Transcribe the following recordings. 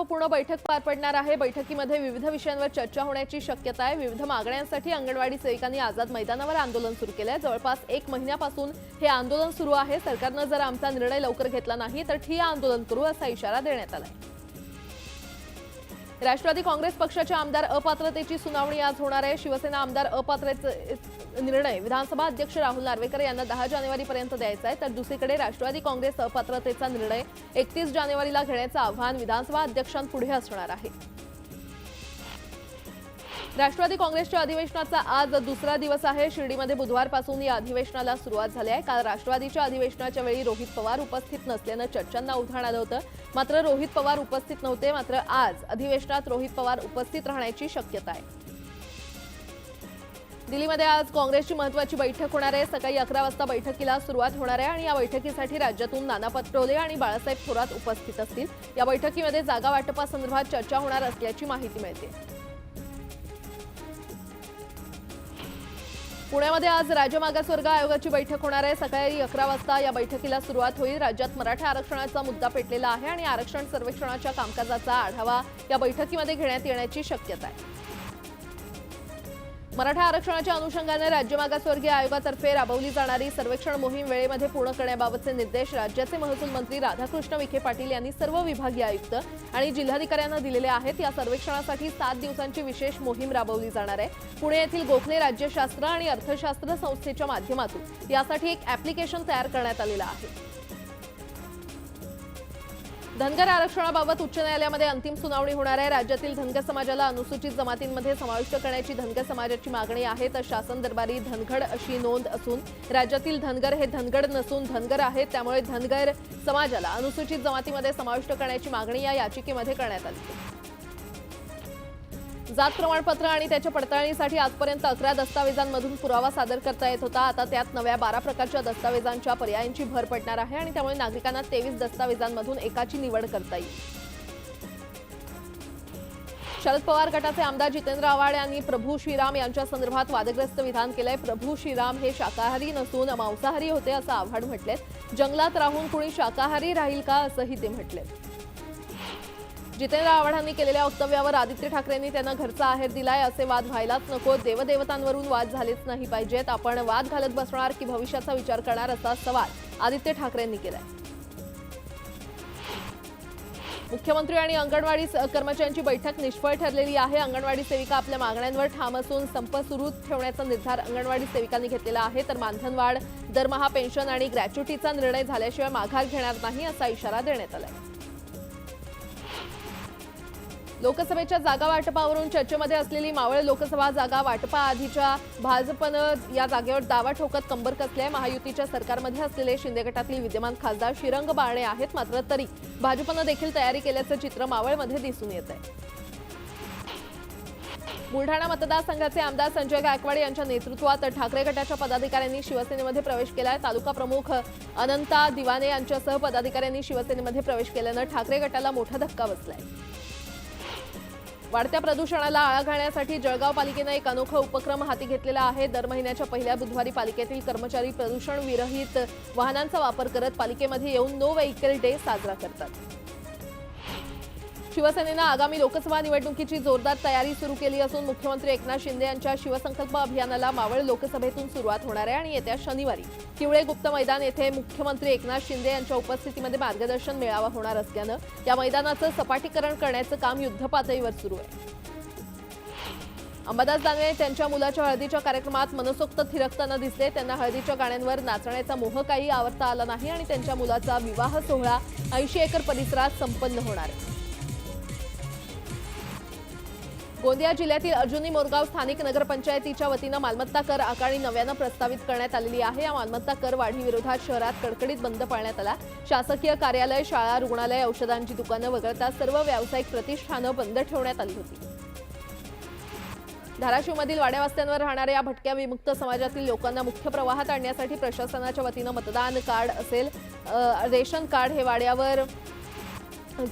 महत्त्वपूर्ण बैठक पार पडणार आहे. बैठकीमध्ये विविध विषयांवर चर्चा होण्याची शक्यता आहे. विविध मागण्यांसाठी अंगणवाडी सेविकांनी आझाद मैदानावर आंदोलन सुरू केलं आहे जवळपास एक महिन्यापासून हे आंदोलन सुरू आहे. सरकारनं जर आमचा निर्णय लवकर घेतला नाही तर ठिय्या आंदोलन करू असा इशारा देण्यात आला आहे राष्ट्रवादी काँग्रेस पक्षाच्या आमदार अपात्रतेची सुनावणी आज होणार आहे. शिवसेना आमदार अपात्रतेचा निर्णय विधानसभा अध्यक्ष राहुल नार्वेकर यांना दहा जानेवारीपर्यंत द्यायचा आहे. तर दुसरीकडे राष्ट्रवादी काँग्रेस अपात्रतेचा निर्णय एकतीस जानेवारीला घेण्याचं आव्हान विधानसभा अध्यक्षांपुढे असणार आहे. राष्ट्रवादी काँग्रेसच्या अधिवेशनाचा आज दुसरा दिवस आहे. शिर्डीमध्ये बुधवारपासून या अधिवेशनाला सुरुवात झाली आहे. काल राष्ट्रवादीच्या अधिवेशनाच्या वेळी रोहित पवार उपस्थित नसल्यानं चर्चांना उधाण आलं होतं. मात्र रोहित पवार उपस्थित नव्हते. मात्र आज अधिवेशनात रोहित पवार उपस्थित राहण्याची शक्यता आहे. दिल्लीमध्ये आज काँग्रेसची महत्वाची बैठक होणार आहे. सकाळी अकरा वाजता बैठकीला सुरुवात होणार आहे आणि या बैठकीसाठी राज्यातून नाना पटोले आणि बाळासाहेब थोरात उपस्थित असतील. या बैठकीमध्ये जागा वाटपासंदर्भात चर्चा होणार असल्याची माहिती मिळते. पुण्यामध्ये आज राज्य मागासवर्ग आयोगाची बैठक होणार आहे. सकाळी अकरा वाजता या बैठकीला सुरुवात होईल. राज्यात मराठा आरक्षणाचा मुद्दा पेटलेला आहे आणि आरक्षण सर्वेक्षणाच्या कामकाजाचा आढावा या बैठकीमध्ये घेण्यात येण्याची शक्यता आहे. मराठा आरक्षणाच्या अनुषंगाने राज्य मागासवर्गीय आयोगातर्फे राबवली जाणारी सर्वेक्षण मोहीम वेळेमध्ये पूर्ण करण्याबाबतचे निर्देश राज्याचे महसूल मंत्री राधाकृष्ण विखे पाटील यांनी सर्व विभागीय आयुक्त आणि जिल्हाधिकाऱ्यांना दिलेले आहेत. या सर्वेक्षणासाठी सात दिवसांची विशेष मोहीम राबवली जाणार आहे. पुणे येथील गोखले राज्यशास्त्र आणि अर्थशास्त्र संस्थेच्या माध्यमातून यासाठी एक ॲप्लिकेशन तयार करण्यात आलेलं आहे. धनगर आरक्षणाबाबत उच्च न्यायालयामध्ये अंतिम सुनावणी होणार आहे. राज्यातील धनगर समाजाला अनुसूचित जमातींमध्ये समाविष्ट करण्याची धनगर समाजाची मागणी आहे. तर शासन दरबारी धनगड अशी नोंद असून राज्यातील धनगर हे धनगड नसून धनगर आहेत त्यामुळे धनगर समाजाला अनुसूचित जमातीमध्ये समाविष्ट करण्याची मागणी या याचिकेमध्ये करण्यात आली जात प्रमाणपत्र आणि त्याच्या पडताळणीसाठी आजपर्यंत अकरा दस्तावेजांमधून पुरावा सादर करता येत होता. आता त्यात नव्या बारा प्रकारच्या दस्तावेजांच्या पर्यायांची भर पडणार आहे आणि त्यामुळे नागरिकांना तेवीस दस्तावेजांमधून एकाची निवड करता येईल. शरद पवार गटाचे आमदार जितेंद्र आव्हाड यांनी प्रभू श्रीराम यांच्या संदर्भात वादग्रस्त विधान केलंय. प्रभू श्रीराम हे शाकाहारी नसून मांसाहारी होते असं आव्हाड म्हटले जंगलात राहून कुणी शाकाहारी राहील का असंही ते म्हटले जितेंद्र आव्हाडांनी केलेल्या वक्तव्यावर आदित्य ठाकरेंनी त्यांना घरचा आहेर दिलाय असे वाद व्हायलाच नको. देवदेवतांवरून वाद झालेच नाही पाहिजेत. आपण वाद घालत बसणार की भविष्याचा विचार करणार असा सवाल आदित्य ठाकरेंनी केलाय. मुख्यमंत्री आणि अंगणवाडी कर्मचाऱ्यांची बैठक निष्फळ ठरलेली आहे. अंगणवाडी सेविका आपल्या मागण्यांवर ठाम असून संप सुरू ठेवण्याचा निर्धार अंगणवाडी सेविकांनी घेतलेला आहे. तर मानधनवाढ दरमहा पेन्शन आणि ग्रॅच्युटीचा निर्णय झाल्याशिवाय माघार घेणार नाही असा इशारा देण्यात आलाय. लोकसभेच्या जागा वाटपावरून चर्चेमध्ये असलेली मावळ लोकसभा जागा वाटपा आधीच्या भाजपनं या जागेवर दावा ठोकत कंबर कसले महायुतीच्या सरकारमध्ये असलेले शिंदे गटातली विद्यमान खासदार शिरंग बाळणे आहेत मात्र तरी भाजपनं देखील तयारी केल्याचं चित्र मावळमध्ये दिसून येत आहे बुलढाणा मतदारसंघाचे आमदार संजय गायकवाड यांच्या नेतृत्वात ठाकरे गटाच्या पदाधिकाऱ्यांनी शिवसेनेमध्ये प्रवेश केलाय. तालुका प्रमुख अनंता दिवाने यांच्यासह पदाधिकाऱ्यांनी शिवसेनेमध्ये प्रवेश केल्यानं ठाकरे गटाला मोठा धक्का बसलाय. वाढत्या प्रदूषणाला आळा घालण्यासाठी जळगाव पालिकेनं एक अनोखा उपक्रम हाती घेतलेला आहे. दर महिन्याच्या पहिल्या बुधवारी पालिकेतील कर्मचारी प्रदूषण विरहित वाहनांचा वापर करत पालिकेमध्ये येऊन नो व्हेकल डे साजरा करतात. शिवसेनेनं आगामी लोकसभा निवडणुकीची जोरदार तयारी सुरू केली असून मुख्यमंत्री एकनाथ शिंदे यांच्या शिवसंकल्प अभियानाला मावळ लोकसभेतून सुरुवात होणार आहे आणि येत्या शनिवारी किवळे गुप्त मैदान येथे मुख्यमंत्री एकनाथ शिंदे यांच्या उपस्थितीमध्ये मार्गदर्शन मेळावा होणार असल्यानं या मैदानाचं सपाटीकरण करण्याचं काम युद्धपातळीवर सुरू आहे. अंबादास दानवे त्यांच्या मुलाच्या हळदीच्या कार्यक्रमात मनसोक्त थिरकताना दिसले. त्यांना हळदीच्या गाण्यांवर नाचण्याचा मोह काही आवरता आला नाही आणि त्यांच्या मुलाचा विवाह सोहळा ऐंशी एकर परिसरात संपन्न होणार आहे. गोंदिया जिल्ह्यातील अर्जुनी मोरगाव स्थानिक नगरपंचायतीच्या वतीनं मालमत्ता कर आकारणी नव्यानं प्रस्तावित करण्यात आलेली आहे. या मालमत्ता कर वाढीविरोधात शहरात कडकडीत बंद पाळण्यात आला. शासकीय कार्यालय शाळा रुग्णालय औषधांची दुकानं वगळता सर्व व्यावसायिक प्रतिष्ठानं बंद ठेवण्यात आली होती. धाराशिवमधील वाड्यावस्त्यांवर राहणाऱ्या या भटक्या विमुक्त समाजातील लोकांना मुख्य प्रवाहात आणण्यासाठी प्रशासनाच्या वतीनं मतदान कार्ड असेल रेशन कार्ड हे वाड्यावर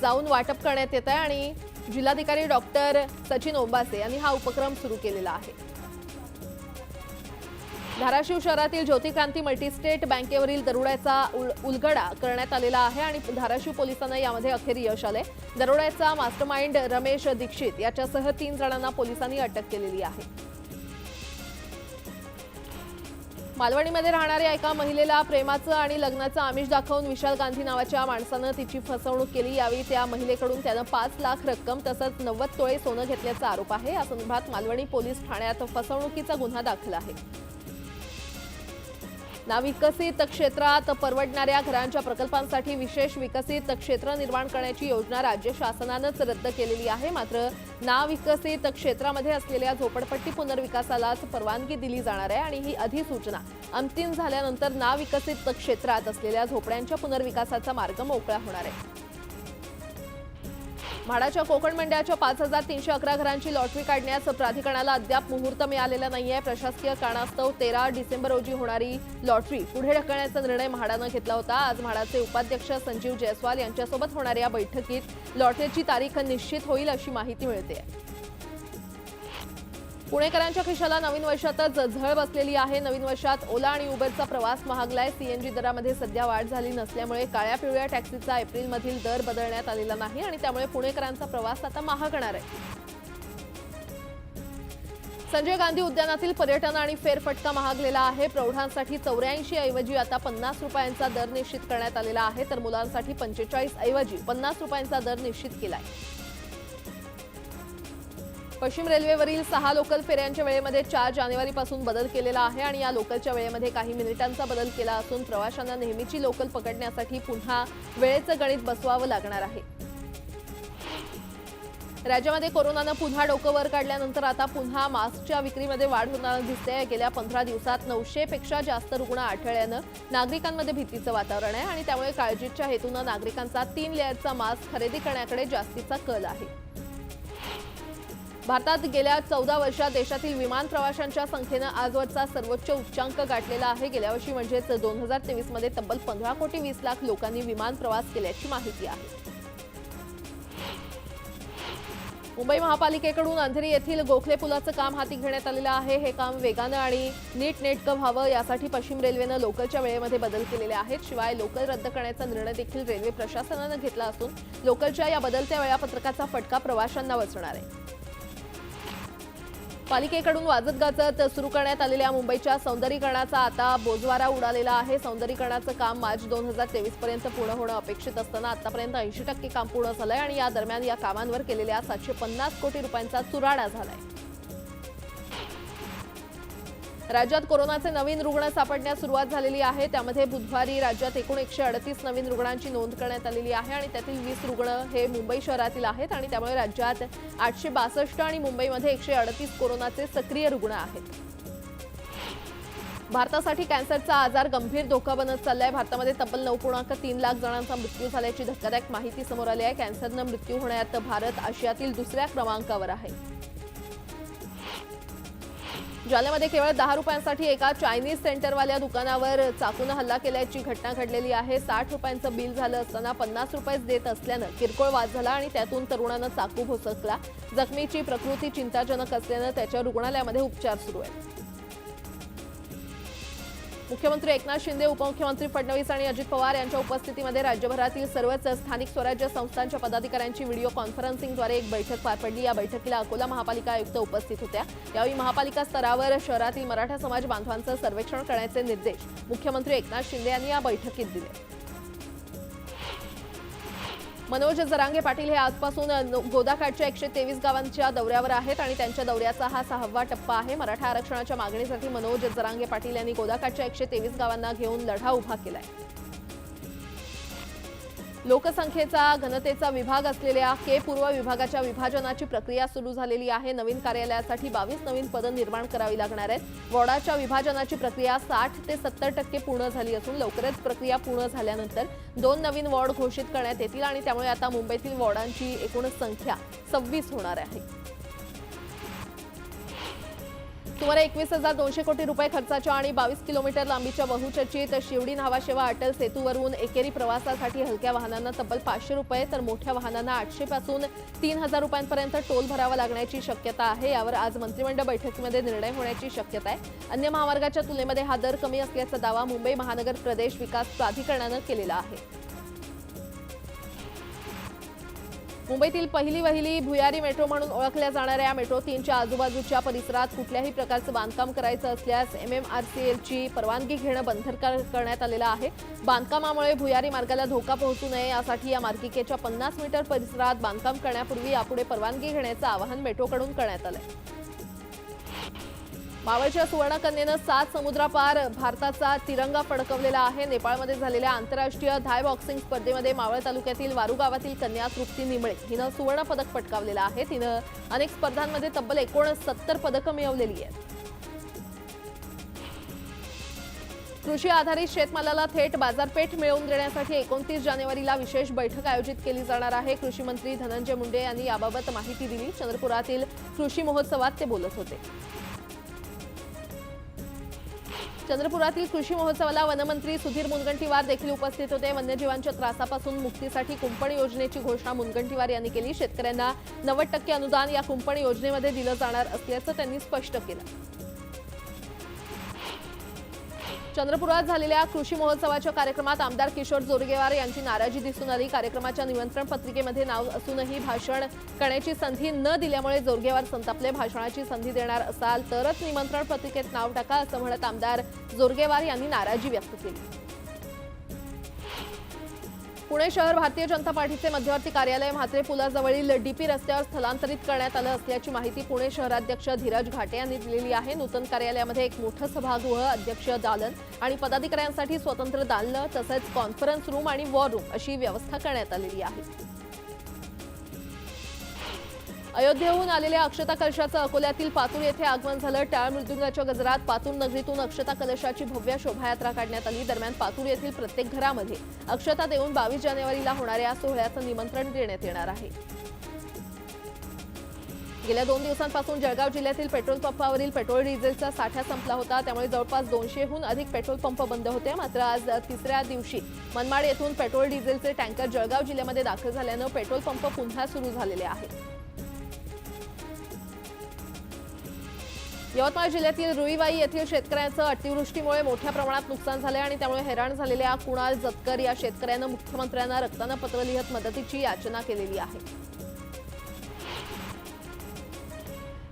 जाऊन वाटप करण्यात येत आहे आणि जिल्हाधिकारी डॉक्टर सचिन ओंबासे यांनी हा उपक्रम सुरू केलेला आहे. धाराशिव शहरातील ज्योतिक्रांती मल्टीस्टेट बँकेवरील दरोड्याचा उल- उलगडा करण्यात आलेला आहे आणि धाराशिव पोलिसांना यामध्ये अखेर यश आले दरोड्याचा मास्टरमाइंड रमेश दीक्षित याच्यासह तीन जणांना पोलिसांनी अटक केलेली आहे. मालवणीमध्ये राहणाऱ्या एका महिलेला प्रेमाचं आणि लग्नाचं आमिष दाखवून विशाल गांधी नावाच्या माणसानं तिची फसवणूक केली. यावेळी त्या महिलेकडून त्यानं पाच लाख रक्कम तसंच नव्वद तोळे सोनं घेतल्याचा आरोप आहे. या संदर्भात मालवणी पोलीस ठाण्यात फसवणुकीचा गुन्हा दाखल आहे. ना विकसित क्षेत्रात परवडणाऱ्या घरांच्या प्रकल्पांसाठी विशेष विकसित क्षेत्र निर्माण करण्याची योजना राज्य शासनानंच रद्द केलेली आहे. मात्र ना विकसित क्षेत्रामध्ये असलेल्या झोपडपट्टी पुनर्विकासालाच परवानगी दिली जाणार आहे आणि ही अधिसूचना अंतिम झाल्यानंतर ना विकसित क्षेत्रात असलेल्या झोपड्यांच्या पुनर्विकासाचा मार्ग मोकळा होणार आहे. म्हाडाच्या कोकण मंडळाच्या पाच हजार तीनशे अकरा घरांची लॉटरी काढण्यास प्राधिकरणाला अद्याप मुहूर्त मिळालेला नाहीये. प्रशासकीय कारणास्तव तेरा डिसेंबर रोजी होणारी लॉटरी पुढे ढकलण्याचा निर्णय म्हाडानं घेतला होता. आज म्हाडाचे उपाध्यक्ष संजीव जयस्वाल यांच्यासोबत होणाऱ्या बैठकीत लॉटरीची तारीख निश्चित होईल अशी माहिती मिळते पुणेकरांच्या खिशाला नवीन वर्षातच झळ बसलेली आहे. नवीन वर्षात ओला आणि उबरचा प्रवास महागलाय. सीएनजी दरामध्ये सध्या वाढ झाली नसल्यामुळे काळ्या पिवळ्या टॅक्सीचा एप्रिलमधील दर बदलण्यात आलेला नाही आणि त्यामुळे पुणेकरांचा प्रवास आता महागणार आहे. संजय गांधी उद्यानातील पर्यटन आणि फेरफटका महागलेला आहे. प्रौढांसाठी चौऱ्याऐंशी ऐवजी आता पन्नास रुपयांचा दर निश्चित करण्यात आलेला आहे. तर मुलांसाठी पंचेचाळीस ऐवजी पन्नास रुपयांचा दर निश्चित केला आहे पश्चिम रेल्वेवरील सहा लोकल फेऱ्यांच्या वेळेमध्ये चार जानेवारीपासून बदल केलेला आहे आणि या लोकलच्या वेळेमध्ये काही मिनिटांचा बदल केला असून प्रवाशांना नेहमीची लोकल पकडण्यासाठी पुन्हा वेळेचं गणित बसवावं लागणार आहे. राज्यामध्ये कोरोनानं पुन्हा डोकं वर काढल्यानंतर आता पुन्हा मास्कच्या विक्रीमध्ये वाढ होताना दिसते गेल्या पंधरा दिवसात नऊशे पेक्षा जास्त रुग्ण आढळल्यानं नागरिकांमध्ये भीतीचं वातावरण आहे आणि त्यामुळे काळजीच्या हेतूनं नागरिकांचा तीन लेअरचा मास्क खरेदी करण्याकडे जास्तीचा कल आहे. भारतात गेल्या चौदा वर्षात देशातील विमान प्रवाशांच्या संख्येनं आजवरचा सर्वोच्च उच्चांक गाठलेला आहे. गेल्या वर्षी म्हणजेच दोन हजार तेवीसमध्ये तब्बल पंधरा कोटी वीस लाख लोकांनी विमान प्रवास केल्याची माहिती आहे. मुंबई महापालिकेकडून अंधेरी येथील गोखले पुलाचं काम हाती घेण्यात आलेलं आहे. हे काम वेगानं आणि नीटनेटकं व्हावं यासाठी पश्चिम रेल्वेनं लोकलच्या वेळेमध्ये बदल केलेले आहेत. शिवाय लोकल रद्द करण्याचा निर्णय देखील रेल्वे प्रशासनानं घेतला असून लोकलच्या या बदलत्या वेळापत्रकाचा फटका प्रवाशांना बसणार आहे. पालिकेकडून वाजत गाजत सुरू करण्यात आलेल्या मुंबईच्या सौंदर्यीकरणाचा आता बोजवारा उडालेला आहे. सौंदर्यीकरणाचं काम मार्च दोन हजार तेवीस पर्यंत पूर्ण होणं अपेक्षित असताना आतापर्यंत ऐंशी टक्के काम पूर्ण झालंय आणि या दरम्यान या कामांवर केलेल्या सातशे पन्नास कोटी रुपयांचा चुराडा झालाय. राज्यात कोरोनाचे नवीन रुग्ण सापडण्यास सुरुवात झालेली आहे. त्यामध्ये बुधवारी राज्यात एकूण एकशे अडतीस नवीन रुग्णांची नोंद करण्यात आलेली आहे आणि त्यातील वीस रुग्ण हे मुंबई शहरातील आहेत आणि त्यामुळे राज्यात आठशे बासष्ट आणि मुंबईमध्ये एकशे अडतीस कोरोनाचे सक्रिय रुग्ण आहेत. भारतासाठी कॅन्सरचा आजार गंभीर धोका बनत चाललाय. भारतामध्ये तब्बल नऊ पूर्णांक तीन लाख जणांचा मृत्यू झाल्याची धक्कादायक माहिती समोर आली आहे. कॅन्सरनं मृत्यू होण्यात भारत आशियातील दुसऱ्या क्रमांकावर आहे. जालन्यामध्ये केवळ दहा रुपयांसाठी एका चायनीज सेंटरवाल्या दुकानावर चाकूनं हल्ला केल्याची घटना घडलेली आहे. साठ रुपयांचं बिल झालं असताना पन्नास रुपयेच देत असल्यानं किरकोळ वाद झाला आणि त्यातून तरुणानं चाकू भोसकला जखमीची प्रकृती चिंताजनक असल्यानं त्याच्या रुग्णालयामध्ये उपचार सुरू आहेत. मुख्यमंत्री एकनाथ शिंदे उपमुख्यमंत्री फडणवीस आणि अजित पवार यांच्या उपस्थितीमध्ये राज्यभरातील सर्वच स्थानिक स्वराज्य संस्थांच्या पदाधिकाऱ्यांची व्हिडिओ कॉन्फरन्सिंगद्वारे एक बैठक पार पडली. या बैठकीला अकोला महापालिका आयुक्त उपस्थित होत्या. यावेळी महापालिका स्तरावर शहरातील मराठा समाज बांधवांचं सर्वेक्षण करण्याचे निर्देश मुख्यमंत्री एकनाथ शिंदे यांनी या बैठकीत दिले. मनोज जरांगे पाटील हे आजपासून गोदाकाठच्या एकशे तेवीस गावांच्या दौऱ्यावर आहेत आणि त्यांच्या दौऱ्याचा हा सहावा टप्पा आहे. मराठा आरक्षणाच्या मागणीसाठी मनोज जरांगे पाटील यांनी गोदाकाठच्या एकशे तेवीस गावांना घेऊन लढा उभा केलाय. लोकसंख्येचा घनतेचा विभाग असलेल्या के पूर्व विभागाच्या विभाजनाची प्रक्रिया सुरू झालेली आहे. नवीन कार्यालयासाठी बावीस नवीन पदं निर्माण करावी लागणार आहेत. वॉर्डाच्या विभाजनाची प्रक्रिया साठ ते सत्तर टक्के पूर्ण झाली असून लवकरच प्रक्रिया पूर्ण झाल्यानंतर दोन नवीन वॉर्ड घोषित करण्यात येतील आणि त्यामुळे आता मुंबईतील वॉर्डांची एकूण संख्या सव्वीस होणार आहे. सुमारे एकवीस हजार दोनशे कोटी रुपये खर्चाच्या आणि बावीस किलोमीटर लांबीच्या बहुचर्चित शिवडी न्हावाशेवा अटल सेतूवरून एकेरी प्रवासासाठी हलक्या वाहनांना तब्बल पाचशे रुपये तर मोठ्या वाहनांना आठशे पासून तीन हजार रुपयांपर्यंत टोल भरावा लागण्याची शक्यता आहे. यावर आज मंत्रिमंडळ बैठकीमध्ये निर्णय होण्याची शक्यता आहे. अन्य महामार्गाच्या तुलनेमध्ये हा दर कमी असल्याचा दावा मुंबई महानगर प्रदेश विकास प्राधिकरणानं केलेला आहे. मुंबईतील पहिली वहिली भुयारी मेट्रो म्हणून ओळखल्या जाणाऱ्या या मेट्रो तीनच्या आजूबाजूच्या परिसरात कुठल्याही प्रकारचं बांधकाम करायचं असल्यास एम एम आर सी एलची परवानगी घेणं बंधनकार करण्यात आलेलं आहे. बांधकामामुळे भुयारी मार्गाला धोका पोहोचू नये यासाठी या मार्गिकेच्या पन्नास मीटर परिसरात बांधकाम करण्यापूर्वी यापुढे परवानगी घेण्याचं आवाहन मेट्रोकडून करण्यात आहे मावळच्या सुवर्णकन्येनं सात समुद्रापार भारताचा तिरंगा फडकवलेला आहे. नेपाळमध्ये झालेल्या आंतरराष्ट्रीय धाय बॉक्सिंग स्पर्धेमध्ये मावळ तालुक्यातील वारू गावातील कन्या तृप्ती निमळे हिनं सुवर्ण पदक पटकावलेलं आहे. तिनं अनेक स्पर्धांमध्ये तब्बल एकोणसत्तर पदकं मिळवलेली आहेत. कृषी आधारित शेतमालाला थेट बाजारपेठ मिळवून देण्यासाठी एकोणतीस जानेवारीला विशेष बैठक आयोजित केली जाणार आहे. कृषी मंत्री धनंजय मुंडे यांनी याबाबत माहिती दिली. चंद्रपुरातील कृषी महोत्सवात ते बोलत होते. चंद्रपुरातील कृषी महोत्सवाला वनमंत्री सुधीर मुनगंटीवार देखील उपस्थित होते. वन्यजीवांच्या त्रासापासून मुक्तीसाठी कुंपण योजनेची घोषणा मुनगंटीवार यांनी केली. शेतकऱ्यांना नव्वद टक्के अनुदान या कुंपण योजनेमध्ये दिलं जाणार असल्याचं त्यांनी स्पष्ट केलं. चंद्रपुरात झालेल्या कृषी महोत्सवाच्या कार्यक्रमात आमदार किशोर जोरगेवार यांची नाराजी दिसून आली. कार्यक्रमाच्या निमंत्रण पत्रिकेमध्ये नाव असूनही भाषण करण्याची संधी न दिल्यामुळे जोरगेवार संतापले. भाषणाची संधी देणार असाल तरच निमंत्रण पत्रिकेत नाव टाका असं म्हणत आमदार जोरगेवार यांनी नाराजी व्यक्त केली. पुणे शहर भारतीय जनता पार्टीचे मध्यवर्ती कार्यालय म्हात्रे पुलाजवळील डीपी रस्त्यावर स्थलांतरित करण्यात आलं असल्याची माहिती पुणे शहराध्यक्ष धीरज घाटे यांनी दिलेली आहे. नूतन कार्यालयामध्ये एक मोठं सभागृह अध्यक्ष दालन आणि पदाधिकाऱ्यांसाठी स्वतंत्र दालनं तसंच कॉन्फरन्स रूम आणि वॉर रूम अशी व्यवस्था करण्यात आलेली आहे. अयोध्येहून आलेल्या अक्षता कलशाचं अकोल्यातील पातूर येथे आगमन झालं. टाळ मृत्यूंगाच्या गजरात पातूर नगरीतून अक्षता कलशाची भव्य शोभायात्रा काढण्यात आली. दरम्यान पातूर येथील प्रत्येक घरामध्ये अक्षता देऊन बावीस जानेवारीला होणाऱ्या या सोहळ्याचं निमंत्रण देण्यात येणार आहे. गेल्या दोन दिवसांपासून जळगाव जिल्ह्यातील पेट्रोल पंपावरील पेट्रोल डिझेलचा साठा संपला होता. त्यामुळे जवळपास दोनशेहून अधिक पेट्रोल पंप बंद होते. मात्र आज तिसऱ्या दिवशी मनमाड येथून पेट्रोल डिझेलचे टँकर जळगाव जिल्ह्यामध्ये दाखल झाल्यानं पेट्रोल पंप पुन्हा सुरू झालेले आहेत. यवतमाळ जिल्ह्यातील रुईवाई येथील शेतकऱ्यांचं अतिवृष्टीमुळे मोठ्या प्रमाणात नुकसान झालं आणि त्यामुळे हैराण झालेल्या कुणाल जतकर या शेतकऱ्यानं मुख्यमंत्र्यांना रक्तानं पत्र लिहत मदतीची याचना केलेली आहे.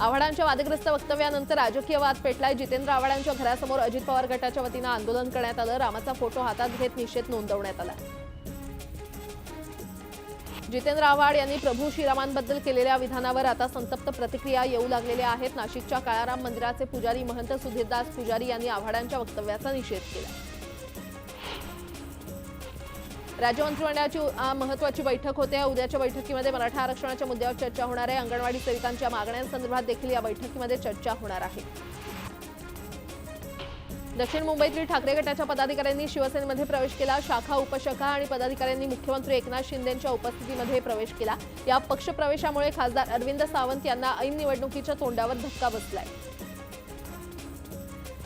आव्हाडांच्या वादग्रस्त वक्तव्यानंतर राजकीय वाद पेटलाय. जितेंद्र आव्हाडांच्या घरासमोर अजित पवार गटाच्या वतीनं आंदोलन करण्यात आलं. रामाचा फोटो हातात घेत निषेध नोंदवण्यात आला. जितेंद्र आव्हाड यांनी प्रभू श्रीरामांबद्दल केलेल्या विधानावर आता संतप्त प्रतिक्रिया येऊ लागलेल्या आहेत. नाशिकच्या काळाराम मंदिराचे पुजारी महंत सुधीरदास पुजारी यांनी आव्हाडांच्या वक्तव्याचा निषेध केला. राज्य मंत्रिमंडळाची महत्वाची बैठक होते. उद्याच्या बैठकीमध्ये मराठा आरक्षणाच्या मुद्द्यावर चर्चा होणार आहे. अंगणवाडी सेविकांच्या मागण्यांसंदर्भात देखील या बैठकीमध्ये चर्चा होणार आहे. दक्षिण मुंबईतील ठाकरे गटाच्या पदाधिकाऱ्यांनी शिवसेनेमध्ये प्रवेश केला. शाखा उपशाखा आणि पदाधिकाऱ्यांनी मुख्यमंत्री एकनाथ शिंदेच्या उपस्थितीमध्ये प्रवेश केला. या पक्षप्रवेशामुळे खासदार अरविंद सावंत यांना ऐन निवडणुकीच्या तोंडावर धक्का बसलाय.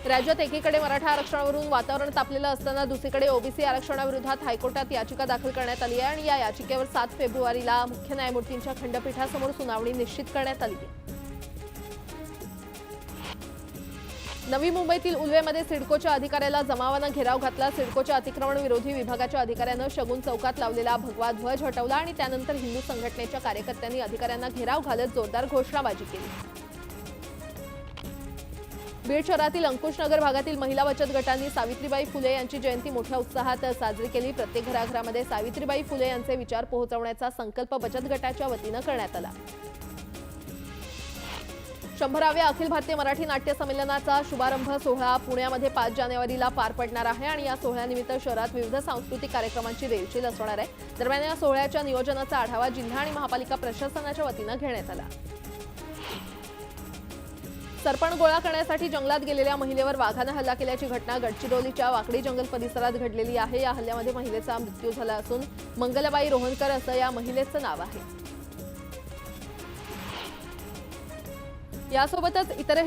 राज्यात एकीकडे मराठा आरक्षणावरून वातावरण तापलेलं असताना दुसरीकडे ओबीसी आरक्षणाविरोधात हायकोर्टात याचिका दाखल करण्यात आली आहे आणि या याचिकेवर सात फेब्रुवारीला मुख्य न्यायमूर्तींच्या खंडपीठासमोर सुनावणी निश्चित करण्यात आली आहे. नवी मुंबईतील उल्वेमध्ये सिडकोच्या अधिकाऱ्याला जमावानं घेराव घातला. सिडकोच्या अतिक्रमण विरोधी विभागाच्या अधिकाऱ्यानं शगुन चौकात लावलेला भगवा ध्वज हटवला आणि त्यानंतर हिंदू संघटनेच्या कार्यकर्त्यांनी अधिकाऱ्यांना घेराव घालत जोरदार घोषणाबाजी केली. बीड शहरातील अंकुशनगर भागातील महिला बचत गटांनी सावित्रीबाई फुले यांची जयंती मोठ्या उत्साहात साजरी केली. प्रत्येक घराघरामध्ये सावित्रीबाई फुले यांचे विचार पोहोचवण्याचा संकल्प बचत गटाच्या वतीनं करण्यात आला. शंभराव्या अखिल भारतीय मराठी नाट्य संमेलनाचा शुभारंभ सोहळा पुण्यामध्ये पाच जानेवारीला पार पडणार आहे आणि या सोहळ्यानिमित्त शहरात विविध सांस्कृतिक कार्यक्रमांची रेलचेल असणार आहे. दरम्यान या सोहळ्याच्या नियोजनाचा आढावा जिल्हा आणि महापालिका प्रशासनाच्या वतीनं घेण्यात आला. सरपण गोळा करण्यासाठी जंगलात गेलेल्या महिलेवर वाघानं हल्ला केल्याची घटना गडचिरोलीच्या वाकडी जंगल परिसरात घडलेली आहे. या हल्ल्यामध्ये महिलेचा मृत्यू झाला असून मंगलबाई रोहनकर असं या महिलेचं नाव आहे. यासोबतच इतरही